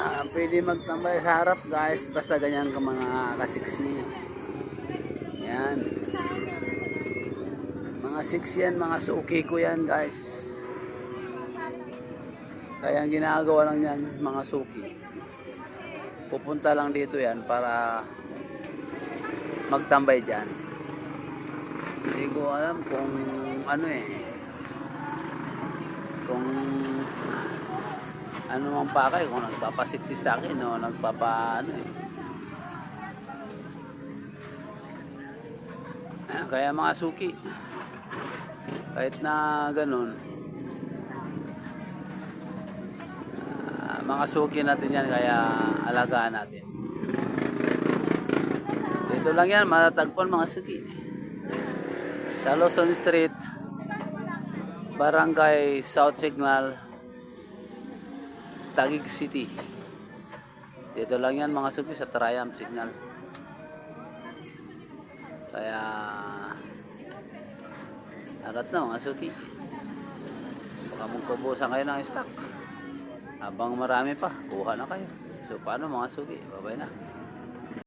Ah, pwede magtambay sa harap guys. Basta ganyan ka mga kasiksi. Yan. Mga six yan mga suki ko yan guys. Kaya ang ginagawa lang yan mga suki. Pupunta lang dito yan para magtambay dyan. Hindi ko alam kung ano eh. Kung ano mang pakay kung nagpapasiksi sa akin o nagpapa ano eh. Kaya mga suki, kahit na ganun, ah, mga suki natin yan kaya alagaan natin. Dito lang yan, matatagpuan mga suki. Sa Luzon Street, Barangay South Signal, Taguig City. Dito lang yan mga suki sa Triumph Signal. Kaya arat na mga suki. Baka magkubusan kayo ng stock. Habang marami pa, kuha na kayo. So paano mga suki? Babay na.